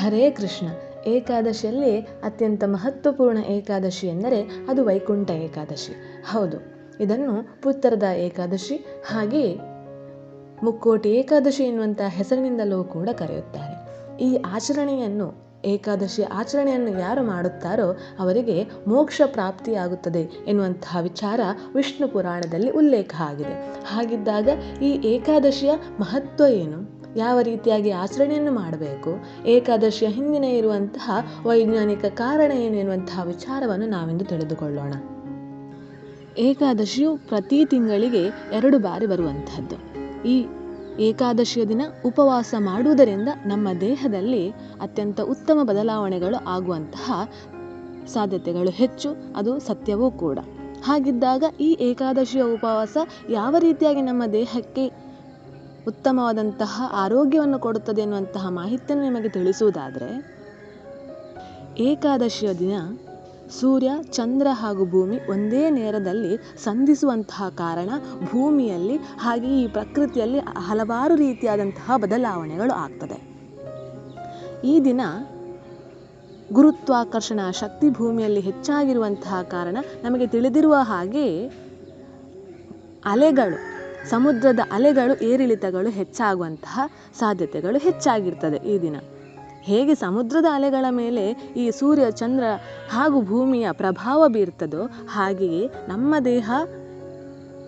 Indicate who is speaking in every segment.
Speaker 1: ಹರೇ ಕೃಷ್ಣ. ಏಕಾದಶಿಯಲ್ಲಿ ಅತ್ಯಂತ ಮಹತ್ವಪೂರ್ಣ ಏಕಾದಶಿ ಎಂದರೆ ಅದು ವೈಕುಂಠ ಏಕಾದಶಿ. ಹೌದು, ಇದನ್ನು ಪುತ್ತರದ ಏಕಾದಶಿ ಹಾಗೆಯೇ ಮುಕ್ಕೋಟಿ ಏಕಾದಶಿ ಎನ್ನುವಂಥ ಹೆಸರಿನಿಂದಲೂ ಕೂಡ ಕರೆಯುತ್ತಾರೆ. ಈ ಆಚರಣೆಯನ್ನು, ಏಕಾದಶಿ ಆಚರಣೆಯನ್ನು ಯಾರು ಮಾಡುತ್ತಾರೋ ಅವರಿಗೆ ಮೋಕ್ಷ ಪ್ರಾಪ್ತಿಯಾಗುತ್ತದೆ ಎನ್ನುವಂತಹ ವಿಚಾರ ವಿಷ್ಣು ಪುರಾಣದಲ್ಲಿ ಉಲ್ಲೇಖ ಆಗಿದೆ. ಹಾಗಿದ್ದಾಗ ಈ ಏಕಾದಶಿಯ ಮಹತ್ವ ಏನು? ಯಾವ ರೀತಿಯಾಗಿ ಆಚರಣೆಯನ್ನು ಮಾಡಬೇಕು, ಏಕಾದಶಿಯ ಹಿಂದಿನ ಇರುವಂತಹ ವೈಜ್ಞಾನಿಕ ಕಾರಣ ಏನು ಎನ್ನುವಂತಹ ವಿಚಾರವನ್ನು ನಾವಿಂದು ತಿಳಿದುಕೊಳ್ಳೋಣ. ಏಕಾದಶಿಯು ಪ್ರತಿ ತಿಂಗಳಿಗೆ ಎರಡು ಬಾರಿ ಬರುವಂತಹದ್ದು. ಈ ಏಕಾದಶಿಯ ದಿನ ಉಪವಾಸ ಮಾಡುವುದರಿಂದ ನಮ್ಮ ದೇಹದಲ್ಲಿ ಅತ್ಯಂತ ಉತ್ತಮ ಬದಲಾವಣೆಗಳು ಆಗುವಂತಹ ಸಾಧ್ಯತೆಗಳು ಹೆಚ್ಚು, ಅದು ಸತ್ಯವೂ ಕೂಡ. ಹಾಗಿದ್ದಾಗ ಈ ಏಕಾದಶಿಯ ಉಪವಾಸ ಯಾವ ರೀತಿಯಾಗಿ ನಮ್ಮ ದೇಹಕ್ಕೆ ಉತ್ತಮವಾದಂತಹ ಆರೋಗ್ಯವನ್ನು ಕೊಡುತ್ತದೆ ಎನ್ನುವಂತಹ ಮಾಹಿತಿಯನ್ನು ನಿಮಗೆ ತಿಳಿಸುವುದಾದರೆ, ಏಕಾದಶಿಯ ದಿನ ಸೂರ್ಯ, ಚಂದ್ರ ಹಾಗೂ ಭೂಮಿ ಒಂದೇ ನೇರದಲ್ಲಿ ಸಂಧಿಸುವಂತಹ ಕಾರಣ ಭೂಮಿಯಲ್ಲಿ ಹಾಗೆ ಈ ಪ್ರಕೃತಿಯಲ್ಲಿ ಹಲವಾರು ರೀತಿಯಾದಂತಹ ಬದಲಾವಣೆಗಳು ಆಗ್ತದೆ. ಈ ದಿನ ಗುರುತ್ವಾಕರ್ಷಣ ಶಕ್ತಿ ಭೂಮಿಯಲ್ಲಿ ಹೆಚ್ಚಾಗಿರುವಂತಹ ಕಾರಣ ನಮಗೆ ತಿಳಿದಿರುವ ಹಾಗೆ ಅಲೆಗಳು ಸಮುದ್ರದ ಅಲೆಗಳು, ಏರಿಳಿತಗಳು ಹೆಚ್ಚಾಗುವಂತಹ ಸಾಧ್ಯತೆಗಳು ಹೆಚ್ಚಾಗಿರ್ತದೆ ಈ ದಿನ. ಹೇಗೆ ಸಮುದ್ರದ ಅಲೆಗಳ ಮೇಲೆ ಈ ಸೂರ್ಯ, ಚಂದ್ರ ಹಾಗೂ ಭೂಮಿಯ ಪ್ರಭಾವ ಬೀರ್ತದೋ ಹಾಗೆಯೇ ನಮ್ಮ ದೇಹ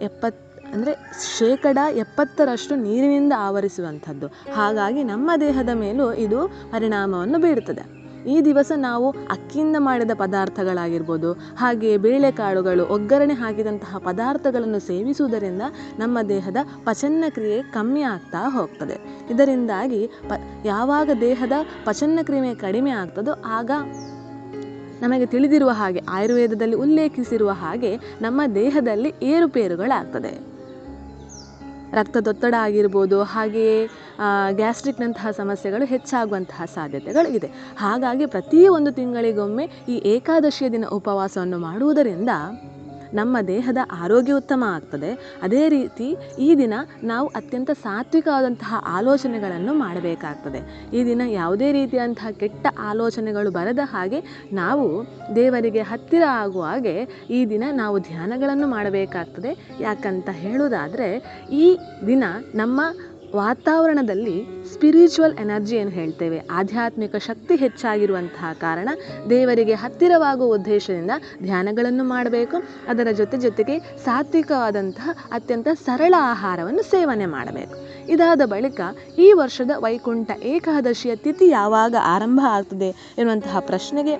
Speaker 1: ಎಪ್ಪತ್ತು ಅಂದರೆ ಶೇಕಡ ಎಪ್ಪತ್ತರಷ್ಟು ನೀರಿನಿಂದ ಆವರಿಸುವಂಥದ್ದು. ಹಾಗಾಗಿ ನಮ್ಮ ದೇಹದ ಮೇಲೂ ಇದು ಪರಿಣಾಮವನ್ನು ಬೀರುತ್ತದೆ ಈ ದಿವಸ ನಾವು ಅಕ್ಕಿಯಿಂದ ಮಾಡಿದ ಪದಾರ್ಥಗಳಾಗಿರ್ಬೋದು ಹಾಗೆಯೇ ಬೇಳೆಕಾಳುಗಳು, ಒಗ್ಗರಣೆ ಹಾಕಿದಂತಹ ಪದಾರ್ಥಗಳನ್ನು ಸೇವಿಸುವುದರಿಂದ ನಮ್ಮ ದೇಹದ ಪಚನ ಕ್ರಿಯೆ ಕಮ್ಮಿ ಆಗ್ತಾ ಹೋಗ್ತದೆ. ಇದರಿಂದಾಗಿ ಪ, ಯಾವಾಗ ದೇಹದ ಪಚನ ಕ್ರಿಯೆ ಕಡಿಮೆ ಆಗ್ತದೋ ಆಗ ನಮಗೆ ತಿಳಿದಿರುವ ಹಾಗೆ ಆಯುರ್ವೇದದಲ್ಲಿ ಉಲ್ಲೇಖಿಸಿರುವ ಹಾಗೆ ನಮ್ಮ ದೇಹದಲ್ಲಿ ಏರುಪೇರುಗಳಾಗ್ತದೆ. ರಕ್ತದೊತ್ತಡ ಆಗಿರ್ಬೋದು, ಹಾಗೆಯೇ ಗ್ಯಾಸ್ಟ್ರಿಕ್ನಂತಹ ಸಮಸ್ಯೆಗಳು ಹೆಚ್ಚಾಗುವಂತಹ ಸಾಧ್ಯತೆಗಳು ಇದೆ ಹಾಗಾಗಿ ಪ್ರತಿ ಒಂದು ತಿಂಗಳಿಗೊಮ್ಮೆ ಈ ಏಕಾದಶಿಯ ದಿನ ಉಪವಾಸವನ್ನು ಮಾಡುವುದರಿಂದ ನಮ್ಮ ದೇಹದ ಆರೋಗ್ಯ ಉತ್ತಮ ಆಗ್ತದೆ. ಅದೇ ರೀತಿ ಈ ದಿನ ನಾವು ಅತ್ಯಂತ ಸಾತ್ವಿಕವಾದಂತಹ ಆಲೋಚನೆಗಳನ್ನು ಮಾಡಬೇಕಾಗ್ತದೆ. ಈ ದಿನ ಯಾವುದೇ ರೀತಿಯಂತಹ ಕೆಟ್ಟ ಆಲೋಚನೆಗಳು ಬರದ ಹಾಗೆ ನಾವು ದೇವರಿಗೆ ಹತ್ತಿರ ಆಗುವ ಹಾಗೆ ಈ ದಿನ ನಾವು ಧ್ಯಾನಗಳನ್ನು ಮಾಡಬೇಕಾಗ್ತದೆ. ಯಾಕಂತ ಹೇಳುವುದಾದರೆ ಈ ದಿನ ನಮ್ಮ ವಾತಾವರಣದಲ್ಲಿ ಸ್ಪಿರಿಚುವಲ್ ಎನರ್ಜಿ ಏನು ಹೇಳ್ತೇವೆ. ಆಧ್ಯಾತ್ಮಿಕ ಶಕ್ತಿ ಹೆಚ್ಚಾಗಿರುವಂತಹ ಕಾರಣ ದೇವರಿಗೆ ಹತ್ತಿರವಾಗುವ ಉದ್ದೇಶದಿಂದ ಧ್ಯಾನಗಳನ್ನು ಮಾಡಬೇಕು. ಅದರ ಜೊತೆ ಜೊತೆಗೆ ಸಾತ್ವಿಕವಾದಂತಹ ಅತ್ಯಂತ ಸರಳ ಆಹಾರವನ್ನು ಸೇವನೆ ಮಾಡಬೇಕು. ಇದಾದ ಬಳಿಕ ಈ ವರ್ಷದ ವೈಕುಂಠ ಏಕಾದಶಿಯ ತಿಥಿ ಯಾವಾಗ ಆರಂಭ ಆಗ್ತದೆ ಎನ್ನುವಂತಹ ಪ್ರಶ್ನೆಗೆ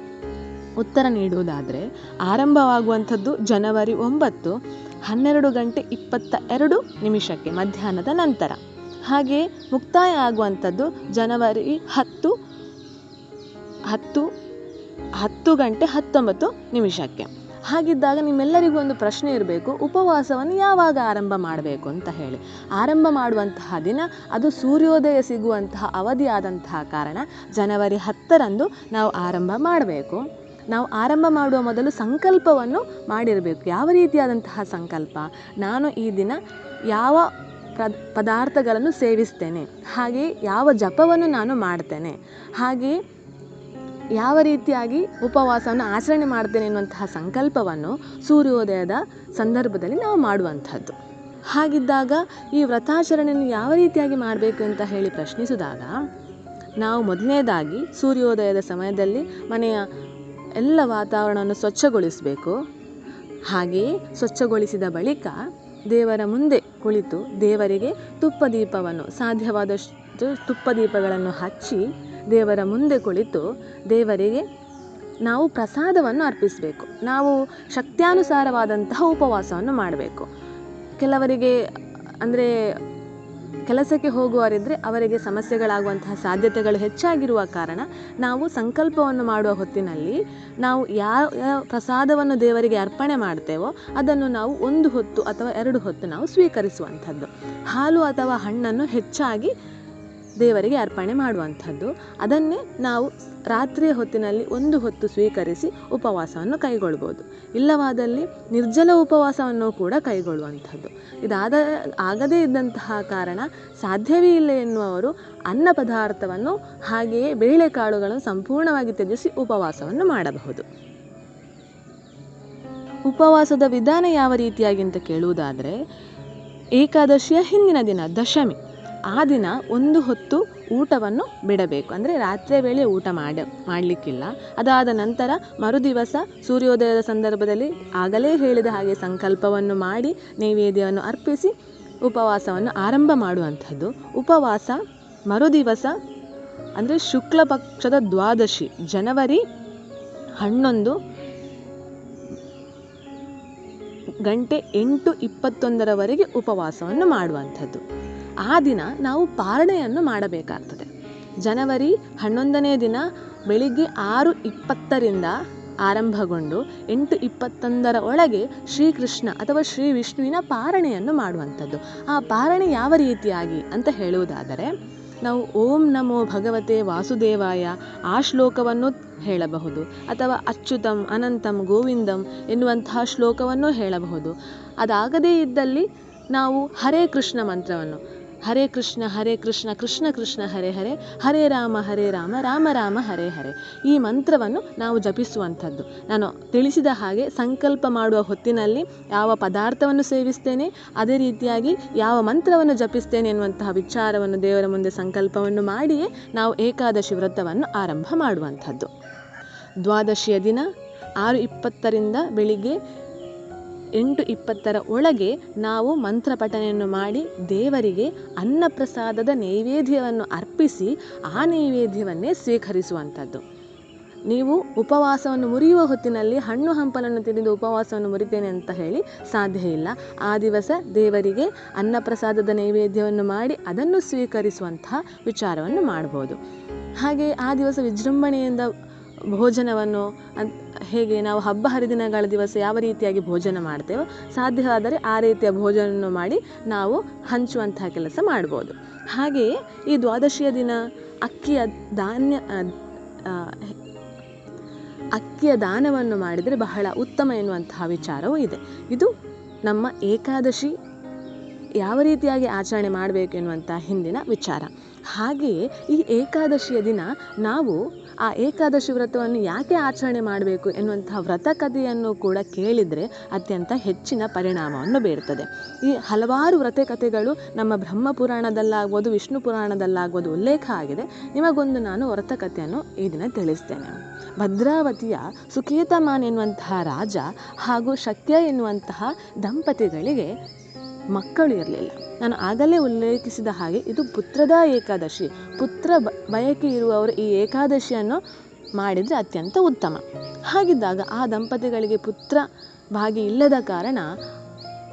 Speaker 1: ಉತ್ತರ ನೀಡುವುದಾದರೆ, ಆರಂಭವಾಗುವಂಥದ್ದು ಜನವರಿ ಒಂಬತ್ತು, ಹನ್ನೆರಡು ಗಂಟೆ ಇಪ್ಪತ್ತ ಎರಡು ನಿಮಿಷಕ್ಕೆ ಮಧ್ಯಾಹ್ನದ ನಂತರ. ಹಾಗೆ ಮುಕ್ತಾಯ ಆಗುವಂಥದ್ದು ಜನವರಿ ಹತ್ತು ಹತ್ತು ಹತ್ತು ಗಂಟೆ ಹತ್ತೊಂಬತ್ತು ನಿಮಿಷಕ್ಕೆ. ಹಾಗಿದ್ದಾಗ ನಿಮ್ಮೆಲ್ಲರಿಗೂ ಒಂದು ಪ್ರಶ್ನೆ ಇರಬೇಕು, ಉಪವಾಸವನ್ನು ಯಾವಾಗ ಆರಂಭ ಮಾಡಬೇಕು ಅಂತ ಹೇಳಿ. ಆರಂಭ ಮಾಡುವಂತಹ ದಿನ, ಅದು ಸೂರ್ಯೋದಯ ಸಿಗುವಂತಹ ಅವಧಿಯಾದಂತಹ ಕಾರಣ ಜನವರಿ ಹತ್ತರಂದು ನಾವು ಆರಂಭ ಮಾಡಬೇಕು. ನಾವು ಆರಂಭ ಮಾಡುವ ಮೊದಲು ಸಂಕಲ್ಪವನ್ನು ಮಾಡಿರಬೇಕು. ಯಾವ ರೀತಿಯಾದಂತಹ ಸಂಕಲ್ಪ? ನಾನು ಈ ದಿನ ಯಾವ ಪದಾರ್ಥಗಳನ್ನು ಸೇವಿಸ್ತೇನೆ. ಹಾಗೆ ಯಾವ ಜಪವನ್ನು ನಾನು ಮಾಡ್ತೇನೆ. ಹಾಗೆ ಯಾವ ರೀತಿಯಾಗಿ ಉಪವಾಸವನ್ನು ಆಚರಣೆ ಮಾಡ್ತೇನೆ ಎನ್ನುವಂತಹ ಸಂಕಲ್ಪವನ್ನು ಸೂರ್ಯೋದಯದ ಸಂದರ್ಭದಲ್ಲಿ ನಾವು ಮಾಡುವಂಥದ್ದು. ಹಾಗಿದ್ದಾಗ ಈ ವ್ರತಾಚರಣೆಯನ್ನು ಯಾವ ರೀತಿಯಾಗಿ ಮಾಡಬೇಕು ಅಂತ ಹೇಳಿ ಪ್ರಶ್ನಿಸಿದಾಗ, ನಾವು ಮೊದಲನೇದಾಗಿ ಸೂರ್ಯೋದಯದ ಸಮಯದಲ್ಲಿ ಮನೆಯ ಎಲ್ಲ ವಾತಾವರಣವನ್ನು ಸ್ವಚ್ಛಗೊಳಿಸಬೇಕು. ಹಾಗೆಯೇ ಸ್ವಚ್ಛಗೊಳಿಸಿದ ಬಳಿಕ ದೇವರ ಮುಂದೆ ಕುಳಿತು ದೇವರಿಗೆ ತುಪ್ಪ ದೀಪವನ್ನು ಸಾಧ್ಯವಾದಷ್ಟು ತುಪ್ಪ ದೀಪಗಳನ್ನು ಹಚ್ಚಿ ದೇವರ ಮುಂದೆ ಕುಳಿತು ದೇವರಿಗೆ ನಾವು ಪ್ರಸಾದವನ್ನು ಅರ್ಪಿಸಬೇಕು. ನಾವು ಶಕ್ತ್ಯಾನುಸಾರವಾದಂತಹ ಉಪವಾಸವನ್ನು ಮಾಡಬೇಕು. ಕೆಲವರಿಗೆ ಅಂದರೆ ಕೆಲಸಕ್ಕೆ ಹೋಗುವವರಿದ್ದರೆ ಅವರಿಗೆ ಸಮಸ್ಯೆಗಳಾಗುವಂತಹ ಸಾಧ್ಯತೆಗಳು ಹೆಚ್ಚಾಗಿರುವ ಕಾರಣ ನಾವು ಸಂಕಲ್ಪವನ್ನು ಮಾಡುವ ಹೊತ್ತಿನಲ್ಲಿ ನಾವು ಯಾವ ಪ್ರಸಾದವನ್ನು ದೇವರಿಗೆ ಅರ್ಪಣೆ ಮಾಡ್ತೇವೋ ಅದನ್ನು ನಾವು ಒಂದು ಹೊತ್ತು ಅಥವಾ ಎರಡು ಹೊತ್ತು ನಾವು ಸ್ವೀಕರಿಸುವಂಥದ್ದು. ಹಾಲು ಅಥವಾ ಹಣ್ಣನ್ನು ಹೆಚ್ಚಾಗಿ ದೇವರಿಗೆ ಅರ್ಪಣೆ ಮಾಡುವಂಥದ್ದು. ಅದನ್ನೇ ನಾವು ರಾತ್ರಿಯ ಹೊತ್ತಿನಲ್ಲಿ ಒಂದು ಹೊತ್ತು ಸ್ವೀಕರಿಸಿ ಉಪವಾಸವನ್ನು ಕೈಗೊಳ್ಬೋದು. ಇಲ್ಲವಾದಲ್ಲಿ ನಿರ್ಜಲ ಉಪವಾಸವನ್ನು ಕೂಡ ಕೈಗೊಳ್ಳುವಂಥದ್ದು. ಇದಾದ, ಆಗದೇ ಇದ್ದಂತಹ ಕಾರಣ ಸಾಧ್ಯವೇ ಇಲ್ಲ ಎನ್ನುವವರು ಅನ್ನ ಪದಾರ್ಥವನ್ನು ಹಾಗೆಯೇ ಬೇಳೆಕಾಳುಗಳನ್ನು ಸಂಪೂರ್ಣವಾಗಿ ತ್ಯಜಿಸಿ ಉಪವಾಸವನ್ನು ಮಾಡಬಹುದು. ಉಪವಾಸದ ವಿಧಾನ ಯಾವ ರೀತಿಯಾಗಿ ಅಂತ ಕೇಳುವುದಾದರೆ, ಏಕಾದಶಿಯ ಹಿಂದಿನ ದಿನ, ದಶಮಿ. ಆ ದಿನ ಒಂದು ಹೊತ್ತು ಊಟವನ್ನು ಬಿಡಬೇಕು. ಅಂದರೆ ರಾತ್ರಿಯ ವೇಳೆ ಊಟ ಮಾಡ, ಮಾಡಲಿಕ್ಕಿಲ್ಲ. ಅದಾದ ನಂತರ ಮರುದಿವಸ ಸೂರ್ಯೋದಯದ ಸಂದರ್ಭದಲ್ಲಿ ಆಗಲೇ ಹೇಳಿದ ಹಾಗೆ ಸಂಕಲ್ಪವನ್ನು ಮಾಡಿ ನೈವೇದ್ಯವನ್ನು ಅರ್ಪಿಸಿ ಉಪವಾಸವನ್ನು ಆರಂಭ ಮಾಡುವಂಥದ್ದು. ಉಪವಾಸ ಮರುದಿವಸ ಅಂದರೆ ಶುಕ್ಲ ಪಕ್ಷದ ದ್ವಾದಶಿ, ಜನವರಿ ಹನ್ನೊಂದು ಗಂಟೆ ಎಂಟು ಇಪ್ಪತ್ತೊಂದರವರೆಗೆ ಉಪವಾಸವನ್ನು ಮಾಡುವಂಥದ್ದು. ಆ ದಿನ ನಾವು ಪಾರಣೆಯನ್ನು ಮಾಡಬೇಕಾಗ್ತದೆ. ಜನವರಿ ಹನ್ನೊಂದನೇ ದಿನ ಬೆಳಿಗ್ಗೆ ಆರು ಇಪ್ಪತ್ತರಿಂದ ಆರಂಭಗೊಂಡು ಎಂಟು ಇಪ್ಪತ್ತೊಂದರ ಒಳಗೆ ಶ್ರೀಕೃಷ್ಣ ಅಥವಾ ಶ್ರೀ ವಿಷ್ಣುವಿನ ಪಾರಣೆಯನ್ನು ಮಾಡುವಂಥದ್ದು. ಆ ಪಾರಣೆ ಯಾವ ರೀತಿಯಾಗಿ ಅಂತ ಹೇಳುವುದಾದರೆ, ನಾವು ಓಂ ನಮೋ ಭಗವತೆ ವಾಸುದೇವಾಯ ಆ ಶ್ಲೋಕವನ್ನು ಹೇಳಬಹುದು ಅಥವಾ ಅಚ್ಯುತಂ, ಅನಂತಂ, ಗೋವಿಂದಂ ಎನ್ನುವಂತಹ ಶ್ಲೋಕವನ್ನು ಹೇಳಬಹುದು. ಅದಾಗದೇ ಇದ್ದಲ್ಲಿ ನಾವು ಹರೇ ಕೃಷ್ಣ ಮಂತ್ರವನ್ನು, ಹರೇ ಕೃಷ್ಣ ಹರೇ ಕೃಷ್ಣ ಕೃಷ್ಣ ಕೃಷ್ಣ, ಹರೇ ಹರೇ ಹರೇ ರಾಮ ಹರೇ ರಾಮ ರಾಮ ರಾಮ, ಹರೇ ಹರೇ ಈ ಮಂತ್ರವನ್ನು ನಾವು ಜಪಿಸುವಂಥದ್ದು. ನಾನು ತಿಳಿಸಿದ ಹಾಗೆ ಸಂಕಲ್ಪ ಮಾಡುವ ಹೊತ್ತಿನಲ್ಲಿ ಯಾವ ಪದಾರ್ಥವನ್ನು ಸೇವಿಸ್ತೇನೆ, ಅದೇ ರೀತಿಯಾಗಿ ಯಾವ ಮಂತ್ರವನ್ನು ಜಪಿಸ್ತೇನೆ ಎನ್ನುವಂತಹ ವಿಚಾರವನ್ನು ದೇವರ ಮುಂದೆ ಸಂಕಲ್ಪವನ್ನು ಮಾಡಿಯೇ ನಾವು ಏಕಾದಶಿ ವ್ರತವನ್ನು ಆರಂಭ ಮಾಡುವಂಥದ್ದು. ದ್ವಾದಶಿಯ ದಿನ, ಆರು ಇಪ್ಪತ್ತರಿಂದ ಬೆಳಿಗ್ಗೆ ಎಂಟು ಇಪ್ಪತ್ತರ ಒಳಗೆ ನಾವು ಮಂತ್ರ ಪಠನೆಯನ್ನು ಮಾಡಿ ದೇವರಿಗೆ ಅನ್ನಪ್ರಸಾದದ ನೈವೇದ್ಯವನ್ನು ಅರ್ಪಿಸಿ ಆ ನೈವೇದ್ಯವನ್ನೇ ಸ್ವೀಕರಿಸುವಂಥದ್ದು. ನೀವು ಉಪವಾಸವನ್ನು ಮುರಿಯುವ ಹೊತ್ತಿನಲ್ಲಿ ಹಣ್ಣು ಹಂಪಲನ್ನು ತಿಂದು ಉಪವಾಸವನ್ನು ಮುರಿತೇನೆ ಅಂತ ಹೇಳಿ ಸಾಧ್ಯ ಇಲ್ಲ. ಆ ದಿವಸ ದೇವರಿಗೆ ಅನ್ನಪ್ರಸಾದದ ನೈವೇದ್ಯವನ್ನು ಮಾಡಿ ಅದನ್ನು ಸ್ವೀಕರಿಸುವಂತಹ ವಿಚಾರವನ್ನು ಮಾಡ್ಬೋದು. ಹಾಗೆ ಆ ದಿವಸ ವಿಜೃಂಭಣೆಯಿಂದ ಭೋಜನವನ್ನು ಅನ್, ಹೇಗೆ ನಾವು ಹಬ್ಬ ಹರಿದಿನಗಳ ದಿವಸ ಯಾವ ರೀತಿಯಾಗಿ ಭೋಜನ ಮಾಡ್ತೇವೋ ಸಾಧ್ಯವಾದರೆ ಆ ರೀತಿಯ ಭೋಜನವನ್ನು ಮಾಡಿ ನಾವು ಹಂಚುವಂತಹ ಕೆಲಸ ಮಾಡ್ಬೋದು. ಹಾಗೆಯೇ ಈ ದ್ವಾದಶಿಯ ದಿನ ಅಕ್ಕಿಯ ಧಾನ್ಯ ಅಕ್ಕಿಯ ದಾನವನ್ನು ಮಾಡಿದರೆ ಬಹಳ ಉತ್ತಮ ಎನ್ನುವಂತಹ ವಿಚಾರವೂ ಇದೆ. ಇದು ನಮ್ಮ ಏಕಾದಶಿ ಯಾವ ರೀತಿಯಾಗಿ ಆಚರಣೆ ಮಾಡಬೇಕು ಎನ್ನುವಂಥ ಹಿಂದಿನ ವಿಚಾರ. ಹಾಗೆಯೇ ಈ ಏಕಾದಶಿಯ ದಿನ ನಾವು ಆ ಏಕಾದಶಿ ವ್ರತವನ್ನು ಯಾಕೆ ಆಚರಣೆ ಮಾಡಬೇಕು ಎನ್ನುವಂತಹ ವ್ರತ ಕಥೆಯನ್ನು ಕೂಡ ಕೇಳಿದರೆ ಅತ್ಯಂತ ಹೆಚ್ಚಿನ ಪರಿಣಾಮವನ್ನು ಬೀರ್ತದೆ. ಈ ಹಲವಾರು ವ್ರತ ಕಥೆಗಳು ನಮ್ಮ ಬ್ರಹ್ಮ ಪುರಾಣದಲ್ಲಾಗ್ಬೋದು, ವಿಷ್ಣು ಪುರಾಣದಲ್ಲಾಗ್ಬೋದು ಉಲ್ಲೇಖ ಆಗಿದೆ. ನಿಮಗೊಂದು ನಾನು ವ್ರತ ಕಥೆಯನ್ನು ಈ ದಿನ ತಿಳಿಸ್ತೇನೆ. ಭದ್ರಾವತಿಯ ಸುಕೇತಮಾನ್ ಎನ್ನುವಂತಹ ರಾಜ ಹಾಗೂ ಶಕ್ಯ ಎನ್ನುವಂತಹ ದಂಪತಿಗಳಿಗೆ ಮಕ್ಕಳು ಇರಲಿಲ್ಲ. ನಾನು ಆಗಲೇ ಉಲ್ಲೇಖಿಸಿದ ಹಾಗೆ ಇದು ಪುತ್ರದ ಏಕಾದಶಿ. ಪುತ್ರ ಬ, ಬಯಕೆ ಇರುವವರು ಈ ಏಕಾದಶಿಯನ್ನು ಮಾಡಿದರೆ ಅತ್ಯಂತ ಉತ್ತಮ. ಹಾಗಿದ್ದಾಗ ಆ ದಂಪತಿಗಳಿಗೆ ಪುತ್ರ ಭಾಗಿ ಇಲ್ಲದ ಕಾರಣ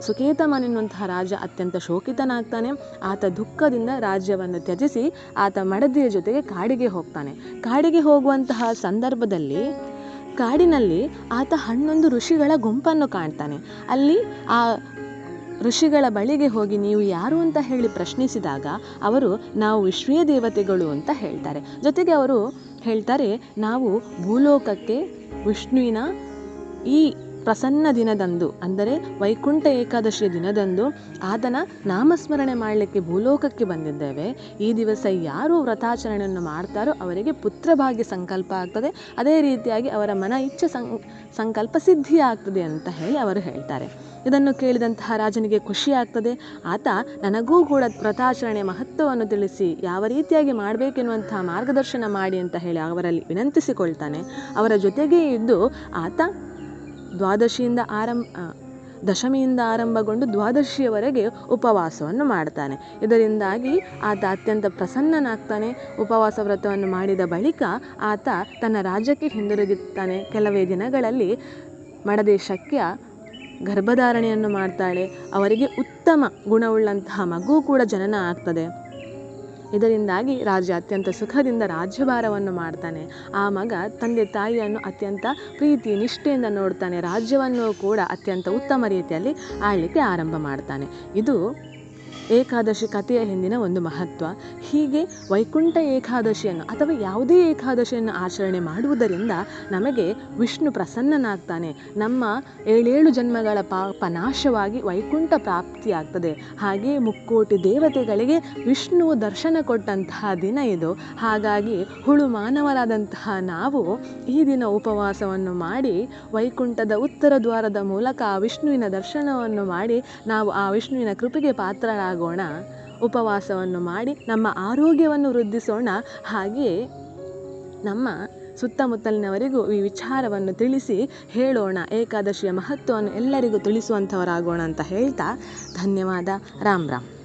Speaker 1: ಸುಕೇತಮನ್ ಎನ್ನುವಂತಹ ರಾಜ ಅತ್ಯಂತ ಶೋಕಿತನಾಗ್ತಾನೆ. ಆತ ದುಃಖದಿಂದ ರಾಜ್ಯವನ್ನು ತ್ಯಜಿಸಿ ಆತ ಮಡದಿಯ ಜೊತೆಗೆ ಕಾಡಿಗೆ ಹೋಗ್ತಾನೆ. ಕಾಡಿಗೆ ಹೋಗುವಂತಹ ಸಂದರ್ಭದಲ್ಲಿ ಕಾಡಿನಲ್ಲಿ ಆತ ಹನ್ನೊಂದು ಋಷಿಗಳ ಗುಂಪನ್ನು ಕಾಣ್ತಾನೆ. ಅಲ್ಲಿ ಆ ಋಷಿಗಳ ಬಳಿಗೆ ಹೋಗಿ ನೀವು ಯಾರು ಅಂತ ಹೇಳಿ ಪ್ರಶ್ನಿಸಿದಾಗ ಅವರು ನಾವು ವಿಶ್ವೀಯ ದೇವತೆಗಳು ಅಂತ ಹೇಳ್ತಾರೆ. ಜೊತೆಗೆ ಅವರು ಹೇಳ್ತಾರೆ, ನಾವು ಭೂಲೋಕಕ್ಕೆ ವಿಷ್ಣುವಿನ ಈ ಪ್ರಸನ್ನ ದಿನದಂದು, ಅಂದರೆ ವೈಕುಂಠ ಏಕಾದಶಿಯ ದಿನದಂದು ಆತನ ನಾಮಸ್ಮರಣೆ ಮಾಡಲಿಕ್ಕೆ ಭೂಲೋಕಕ್ಕೆ ಬಂದಿದ್ದೇವೆ. ಈ ದಿವಸ ಯಾರು ವ್ರತಾಚರಣೆಯನ್ನು ಮಾಡ್ತಾರೋ ಅವರಿಗೆ ಪುತ್ರಭಾಗ್ಯ ಸಂಕಲ್ಪ ಆಗ್ತದೆ. ಅದೇ ರೀತಿಯಾಗಿ ಅವರ ಮನ ಇಚ್ಛೆ ಸಂ, ಸಂಕಲ್ಪ ಸಿದ್ಧಿ ಆಗ್ತದೆ ಅಂತ ಹೇಳಿ ಅವರು ಹೇಳ್ತಾರೆ. ಇದನ್ನು ಕೇಳಿದಂತಹ ರಾಜನಿಗೆ ಖುಷಿ ಆಗ್ತದೆ. ಆತ, ನನಗೂ ಕೂಡ ವ್ರತಾಚರಣೆ ಮಹತ್ವವನ್ನು ತಿಳಿಸಿ, ಯಾವ ರೀತಿಯಾಗಿ ಮಾಡಬೇಕೆನ್ನುವಂತಹ ಮಾರ್ಗದರ್ಶನ ಮಾಡಿ ಅಂತ ಹೇಳಿ ಅವರಲ್ಲಿ ವಿನಂತಿಸಿಕೊಳ್ತಾನೆ. ಅವರ ಜೊತೆಗೇ ಇದ್ದು ಆತ ದ್ವಾದಶಿಯಿಂದ ಆರಂಭ ದಶಮಿಯಿಂದ ಆರಂಭಗೊಂಡು ದ್ವಾದಶಿಯವರೆಗೆ ಉಪವಾಸವನ್ನು ಮಾಡ್ತಾನೆ. ಇದರಿಂದಾಗಿ ಆತ ಅತ್ಯಂತ ಪ್ರಸನ್ನನಾಗ್ತಾನೆ. ಉಪವಾಸ ವ್ರತವನ್ನು ಮಾಡಿದ ಬಳಿಕ ಆತ ತನ್ನ ರಾಜ್ಯಕ್ಕೆ ಹಿಂದಿರುಗುತ್ತಾನೆ. ಕೆಲವೇ ದಿನಗಳಲ್ಲಿ ಮಡದೆ ಶಕ್ಯ ಗರ್ಭಧಾರಣೆಯನ್ನು ಮಾಡ್ತಾಳೆ. ಅವರಿಗೆ ಉತ್ತಮ ಗುಣವುಳ್ಳಂತಹ ಮಗು ಕೂಡ ಜನನ ಆಗ್ತದೆ. ಇದರಿಂದಾಗಿ ರಾಜ ಅತ್ಯಂತ ಸುಖದಿಂದ ರಾಜ್ಯಭಾರವನ್ನು ಮಾಡ್ತಾನೆ. ಆ ಮಗ ತಂದೆ ತಾಯಿಯನ್ನು ಅತ್ಯಂತ ಪ್ರೀತಿ, ನಿಷ್ಠೆಯಿಂದ ನೋಡ್ತಾನೆ. ರಾಜ್ಯವನ್ನು ಕೂಡ ಅತ್ಯಂತ ಉತ್ತಮ ರೀತಿಯಲ್ಲಿ ಆಳಲಿಕ್ಕೆ ಆರಂಭ ಮಾಡ್ತಾನೆ. ಇದು ಏಕಾದಶಿ ಕಥೆಯ ಹಿಂದಿನ ಒಂದು ಮಹತ್ವ. ಹೀಗೆ ವೈಕುಂಠ ಏಕಾದಶಿಯನ್ನು ಅಥವಾ ಯಾವುದೇ ಏಕಾದಶಿಯನ್ನು ಆಚರಣೆ ಮಾಡುವುದರಿಂದ ನಮಗೆ ವಿಷ್ಣು ಪ್ರಸನ್ನನಾಗ್ತಾನೆ. ನಮ್ಮ ಏಳೇಳು ಜನ್ಮಗಳ ಪಾಪ ನಾಶವಾಗಿ ವೈಕುಂಠ ಪ್ರಾಪ್ತಿಯಾಗ್ತದೆ. ಹಾಗೆ ಮುಕ್ಕೋಟಿ ದೇವತೆಗಳಿಗೆ ವಿಷ್ಣುವು ದರ್ಶನ ಕೊಟ್ಟಂತಹ ದಿನ ಇದು. ಹಾಗಾಗಿ ಹುಳು ಮಾನವರಾದಂತಹ ನಾವು ಈ ದಿನ ಉಪವಾಸವನ್ನು ಮಾಡಿ, ವೈಕುಂಠದ ಉತ್ತರ ದ್ವಾರದ ಮೂಲಕ ಆ ವಿಷ್ಣುವಿನ ದರ್ಶನವನ್ನು ಮಾಡಿ, ನಾವು ಆ ವಿಷ್ಣುವಿನ ಕೃಪೆಗೆ ಪಾತ್ರರಾಗೋಣ ಉಪವಾಸವನ್ನು ಮಾಡಿ ನಮ್ಮ ಆರೋಗ್ಯವನ್ನು ವೃದ್ಧಿಸೋಣ. ಹಾಗೆಯೇ ನಮ್ಮ ಸುತ್ತಮುತ್ತಲಿನವರಿಗೂ ಈ ವಿಚಾರವನ್ನು ತಿಳಿಸಿ ಹೇಳೋಣ. ಏಕಾದಶಿಯ ಮಹತ್ವವನ್ನು ಎಲ್ಲರಿಗೂ ತಿಳಿಸುವಂಥವರಾಗೋಣ ಅಂತ ಹೇಳ್ತಾ ಧನ್ಯವಾದ. ರಾಮ್ ರಾಮ್.